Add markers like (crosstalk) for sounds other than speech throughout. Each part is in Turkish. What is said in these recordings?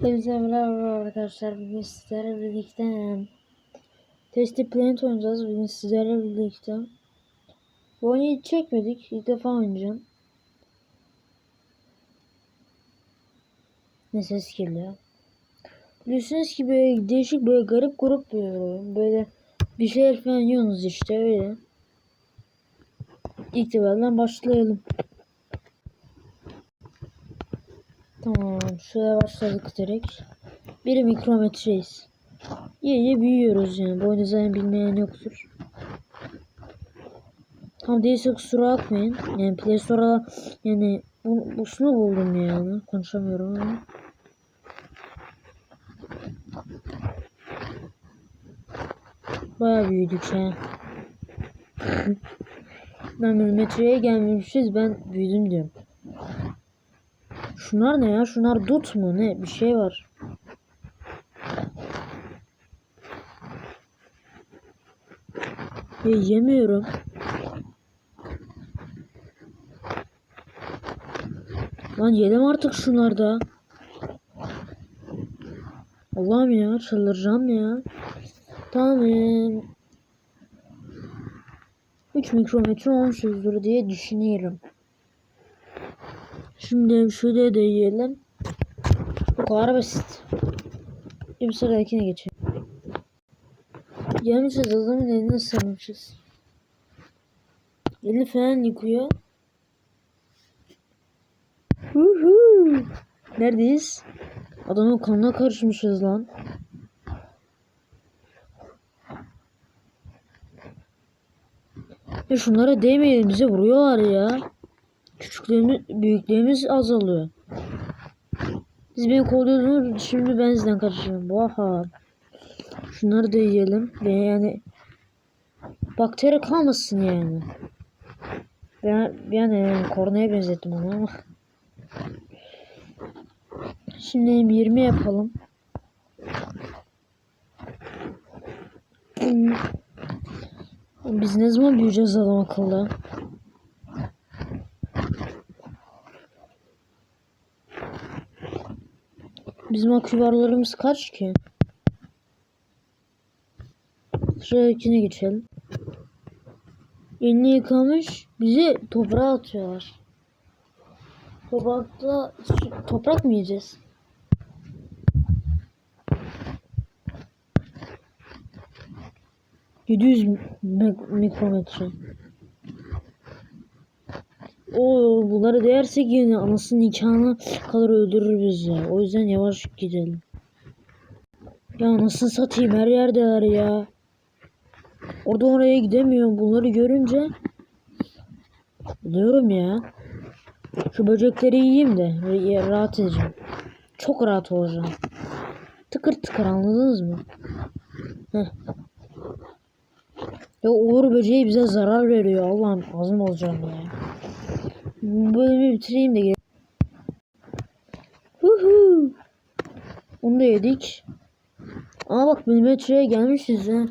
Hepinize merhaba arkadaşlar. Bugün sizlerle birlikte Tasty Planet oynayacağız. Bugün sizlerle birlikte. Bu oyunu çekmedik. İlk defa oynayacağım. Ne ses geliyor. Biliyorsunuz ki böyle değişik böyle garip grup oyun. Böyle bir şeyler falan yiyorsunuz işte öyle. İlk başlayalım. Tamam şuraya başladık direkt. Bir mikrometreyiz. İyi iyi büyüyoruz yani. Bu oyunu bilmeyen yoktur. Tam değilse kusura bakmayın. Yani Play Store'a yani bu, bu şunu buldum yani. Konuşamıyorum ama. Bayağı büyüdük ha. ben milimetreye gelmemişiz ben büyüdüm diyorum. Şunlar ne ya? Şunlar dut mu? Ne? Bir şey var. Ya yemiyorum. Lan yedim artık şunlarda. Allah'ım ya çıldıracağım ya. Tamam. 3 mikrometre olmuşuzdur diye düşünüyorum. Şimdi şuraya da yiyelim. Bu kadar basit. Bir sıradakine geçelim. Gelmişiz adamın eline sarmışız. Elini falan yıkıyor. Huhu. Neredeyiz? Adamın kanına karışmışız lan. Ya şunlara değmeyelim bize vuruyorlar ya. Küçüklerimiz, büyüklerimiz azalıyor. Siz beni kovalıyordunuz şimdi ben sizden kaçacağım. Vaha. Şunları da yiyelim. Ve yani bakteri kalmasın yani. Ben yani kornaya benzettim onu ama. Şimdi 20 yapalım. Biz ne zaman büyüyeceğiz adam akıllı? Bizim aküvarlarımız kaç ki? Şuradakine geçelim. Elini yıkamış bizi toprağa atıyorlar. Toprakta toprak mı yiyeceğiz? ...700 mikrometre. O bunları değersek yine anasının nikahına kadar öldürür bizi. O yüzden yavaş gidelim. Ya anasını satayım her yerdeler ya. Orada oraya gidemiyorum. Bunları görünce diyorum ya. Şu böcekleri yiyeyim de rahat edeceğim. Çok rahat olacağım. Tıkır tıkır anladınız mı? Heh. Ya uğur böceği bize zarar veriyor. Allah'ım ağzım olacağım ya. Bölümü bitireyim de gel. Huhu. Onu da yedik. Ama bak milimetreye gelmişiz ha.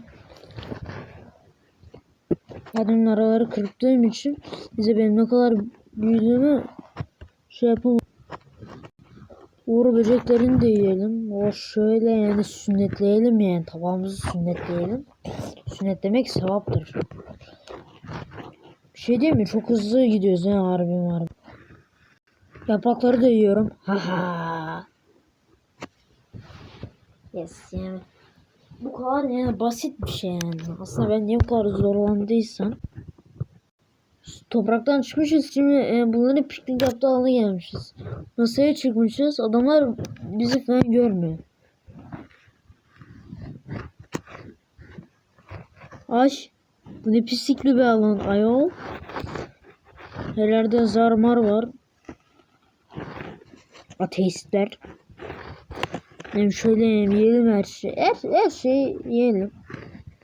Adamın araları kırptığım için bize benim ne kadar büyüdüğümü şey yapamam. Uğur böceklerini de yiyelim. O şöyle yani sünnetleyelim yani tabağımızı sünnetleyelim. Sünnetlemek sevaptır. Bir şey değil mi? Çok hızlı gidiyoruz ya harbi harbi. Yaprakları da yiyorum. Haha. yes yani. Bu kadar yani basit bir şey yani. Aslında ben niye bu kadar zorlandıysam. Topraktan çıkmışız şimdi e, bunların piknik yaptığı gelmişiz. Masaya çıkmışız. Adamlar bizi falan görmüyor. Ay. Bu ne pislikli bir alan ayol. Her yerde zarmar var. Ateistler. Hem şöyle yiyelim her şey. Her, her şeyi yiyelim.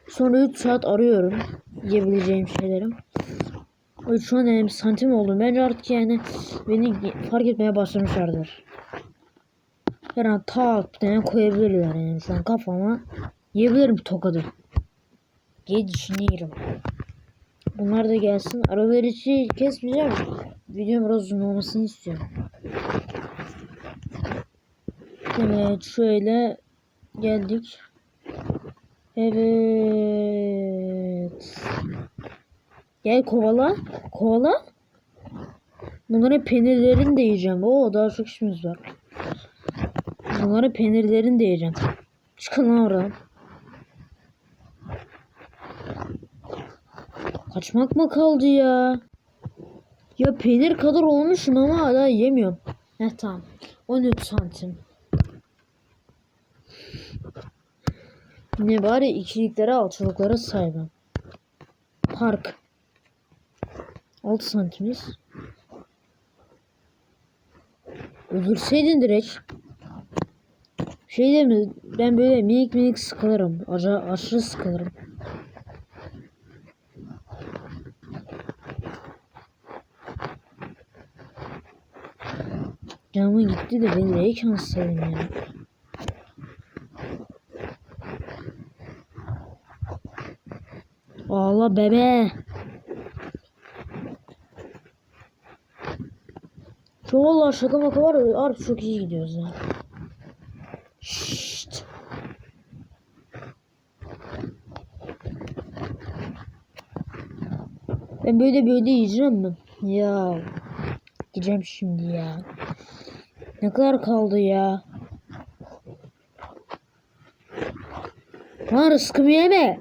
Sonra 3 saat arıyorum. Yiyebileceğim şeylerim. Şu an yani santim oldum. Bence artık yani beni fark etmeye başlamışlardır. Her an tak bir koyabilirler yani. Sen kafama yiyebilirim tokadı diye düşünüyorum. Bunlar da gelsin. Arabaları hiç kesmeyeceğim. Videom biraz uzun olmasını istiyorum. Evet şöyle geldik. Evet. Gel kovala. Kovala. Bunların peynirlerini de yiyeceğim. Oo daha çok işimiz var. Bunların peynirlerini de yiyeceğim. Çıkın oradan. Kaçmak mı kaldı ya? Ya peynir kadar olmuşum ama hala yemiyorum. Heh tamam. 13 santim. Ne bari ikiliklere alçılıklara saymam. Park. 6 santimiz. Öldürseydin direkt. Şey mi? Ben böyle minik minik sıkılırım. Aca aşırı sıkılırım. Canımın gitti de beni neyi kanserim ya. Ağla bebe. Şu valla şaka maka var ya harbi çok iyi gidiyoruz ya. Şşt. Ben böyle böyle yiyeceğim mi? Ya. Gideceğim şimdi ya. Ne kadar kaldı ya? Lan rızkımı yeme.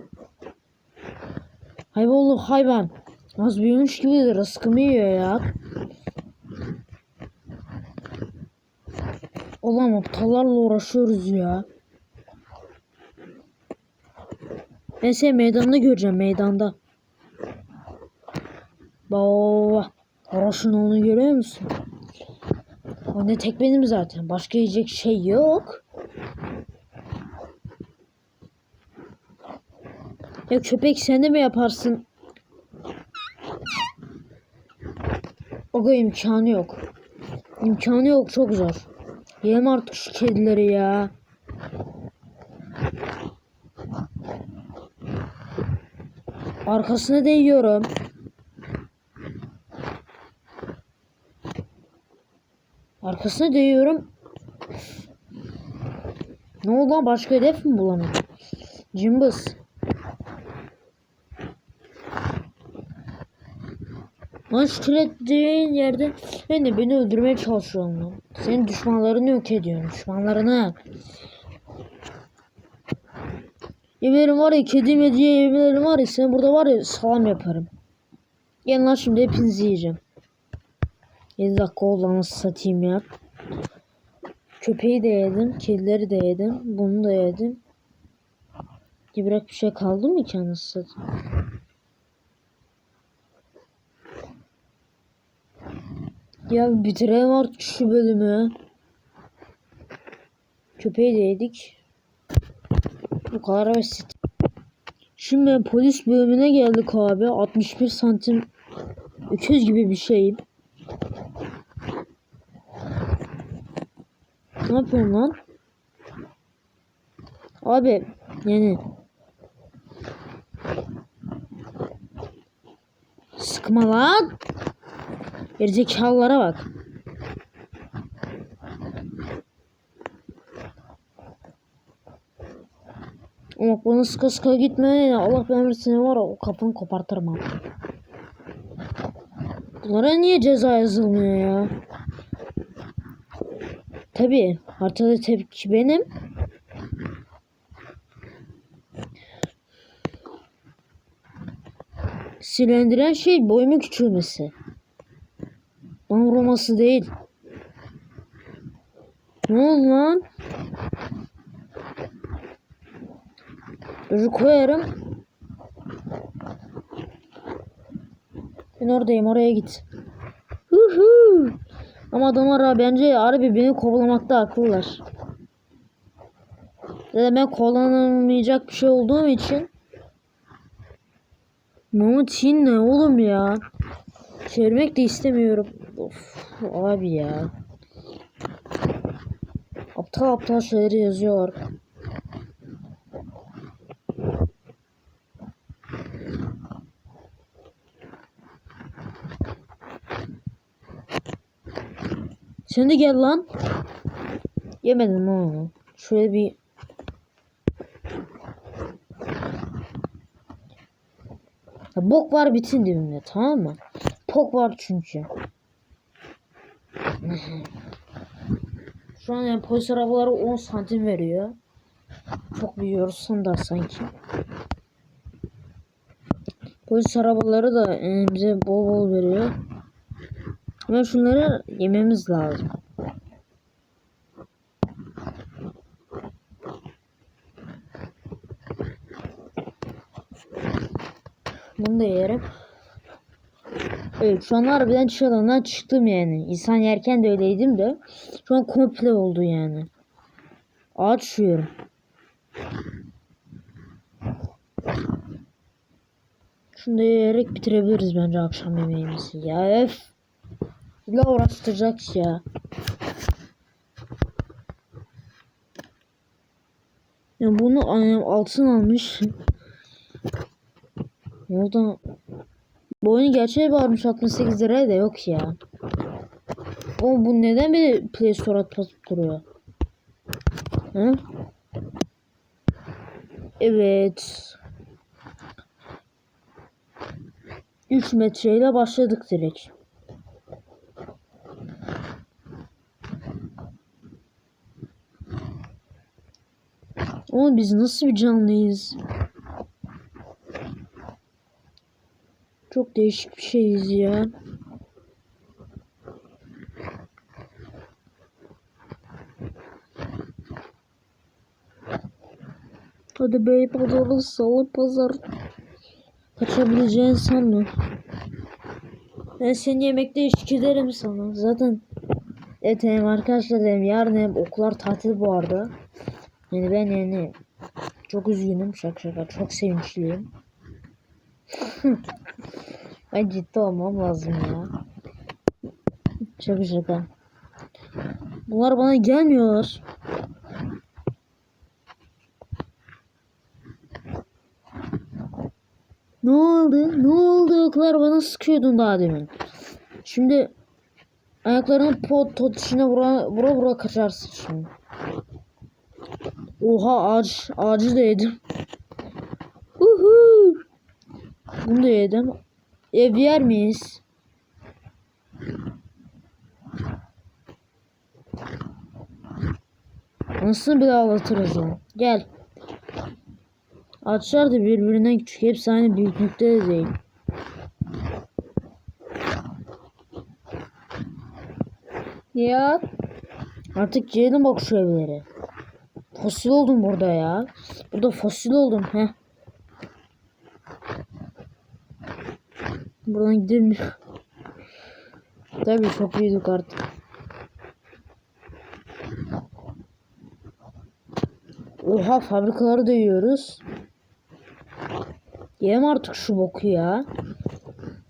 Hayvanlı hayvan. Az büyümüş gibi de rızkımı yiyor ya. Ulan aptallarla uğraşıyoruz ya. Ben seni meydanda göreceğim meydanda. Baba. Roşun onu görüyor musun? O ne tek benim zaten. Başka yiyecek şey yok. Ya köpek sen de mi yaparsın? Oga imkanı yok. İmkanı yok çok zor. Yem artık şu kedileri ya. Arkasına değiyorum. Arkasına değiyorum. Ne oldu lan başka hedef mi bulamadım? Cımbız. Lan şu kilitliğin yerde ben de beni öldürmeye çalışıyorsun lan. Senin düşmanlarını yok ediyorsun. Düşmanlarını. Yemeğim var ya kedi mediye yemeğim var ya sen burada var ya salam yaparım. Gel lan şimdi hepinizi yiyeceğim. 7 dakika satayım ya. Köpeği de yedim. Kedileri de yedim. Bunu da yedim. Ya bırak bir şey kaldı mı ki anasını satayım. Ya bitirelim artık şu bölümü. Köpeği de yedik. Bu kadar basit. Şimdi polis bölümüne geldik abi. 61 santim öküz gibi bir şeyim. Ne yapıyorsun lan? Abi yani sıkma lan. Gerizekalılara bak. Ama bana sıka sıka gitme. Allah benim var o kafanı kopartırım abi. Bunlara niye ceza yazılmıyor ya? Tabii haritada tepki benim. Silendiren şey boyumun küçülmesi. Bana vurması değil. Ne oldu lan? Dur koyarım. Ben oradayım oraya git. Huhu. Ama adamlar bence harbi beni kovalamakta haklılar. Da ben kovalamayacak bir şey olduğum için. Mahmut Çin ne oğlum ya? Çevirmek de istemiyorum. Of abi ya. Aptal aptal şeyleri yazıyorlar. Sen de gel lan. Yemedim onu. Şöyle bir Ya bok var bitin dibimde tamam mı? Pok var çünkü. Şu an yani polis arabaları 10 santim veriyor. Çok büyüyorsun da sanki. Polis arabaları da e, bize bol bol veriyor. Ama şunları yememiz lazım. Bunu da yerim. Evet şu an harbiden çığlığından çıktım yani. İnsan yerken de öyleydim de. Şu an komple oldu yani. Ağaç yiyorum. Şunu da yiyerek bitirebiliriz bence akşam yemeğimizi. Ya öf. İlla uğraştıracak ya. Ya bunu annem altın almış. Oradan bu oyunun gerçeği varmış 68 liraya da yok ya. Oğlum bu neden bir Play Store atıp duruyor? Hı? Evet. 3 metreyle başladık direkt. Oğlum biz nasıl bir canlıyız? Çok değişik bir şeyiz ya. Hadi bey pazarı salı pazar. Kaçabileceğini sanma. Ben seni yemekte eşlik ederim sana. Zaten evet hem arkadaşlar dedim yarın hem okullar tatil bu arada. Yani ben yani çok üzgünüm şaka şaka çok sevinçliyim. (laughs) ben ciddi olmam lazım ya. Şaka şaka. Bunlar bana gelmiyorlar. Ne oldu? Ne oldu? Oklar bana sıkıyordun daha demin. Şimdi ayaklarını pot tot içine vura vura vura kaçarsın şimdi. Oha ağaç ağacı da yedim. Uhu. Bunu da yedim. Ev yer miyiz? Nasıl bir ağlatırız onu? Gel. Ağaçlar da birbirinden küçük. Hepsi aynı büyüklükte de değil. Ya. Artık yiyelim bak şu evleri. Fosil oldum burada ya. Burada fosil oldum. Heh. Buradan gidilmiyor. Tabii çok büyüdük artık. Oha fabrikaları da yiyoruz. Yem artık şu boku ya.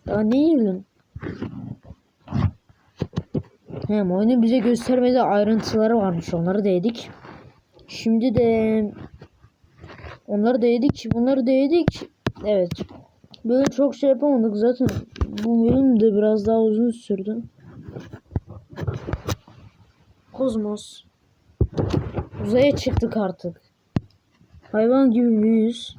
Daha ne yiyelim? Hem oyunun bize göstermediği ayrıntıları varmış. Onları da yedik. Şimdi de onları da yedik. Bunları da yedik. Evet. Böyle çok şey yapamadık. Zaten bu bölüm de biraz daha uzun sürdü. Kozmos. Uzaya çıktık artık. Hayvan gibi büyüyüz.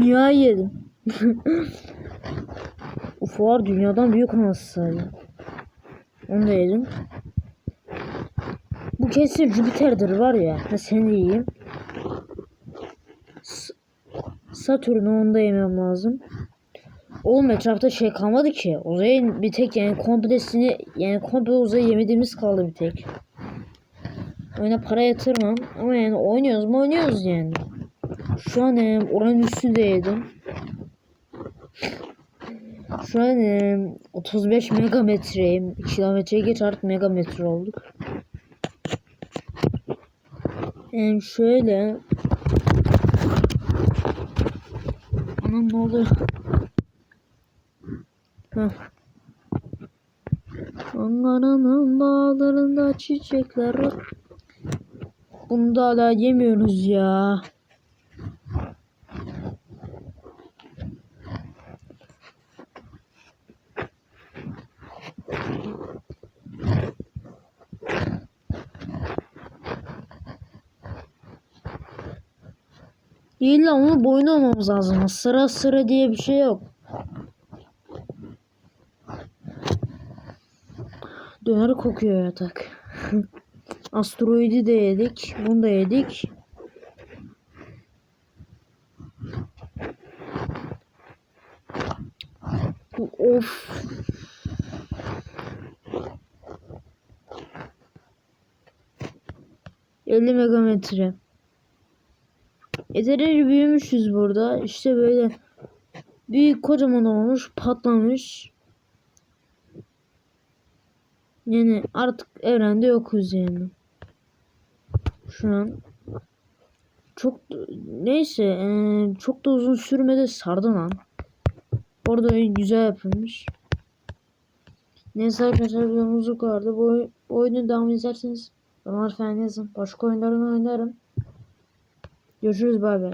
Dünyayı yedim. (laughs) Uf var dünyadan büyük anası sadece. Onu da yedim. Bu kesin Jüpiter'dir var ya. Ha seni yiyeyim. S Satürn'ü onu da yemem lazım. Oğlum etrafta şey kalmadı ki. Uzayın bir tek yani komplesini yani komple uzayı yemediğimiz kaldı bir tek. Oyuna para yatırmam ama yani oynuyoruz mu oynuyoruz yani. Şu an e, Uranüs'ü de yedim. Şu an e, 35 megametreyim. Kilometreyi geç artık megametre olduk. E, şöyle. Anam ne oluyor? Heh. Ankara'nın bağlarında çiçekler. Bunu da hala yemiyoruz ya. Lan onu boyun olmamız lazım. Sıra sıra diye bir şey yok. Döner kokuyor yatak. (laughs) Asteroidi de yedik. Bunu da yedik. Of. ...50 megametre. Yeterince büyümüşüz burada. İşte böyle... ...büyük kocaman olmuş, patlamış. Yani artık evrende yokuz yani. Şu an çok neyse eee, çok da uzun sürmede sardı lan. Orada güzel yapılmış. Neyse arkadaşlar videomuz bu kadardı. Bu, oy- bu oyunu devam izlerseniz yorumlar falan yazın. Başka oyunlarını oynarım. Görüşürüz bay.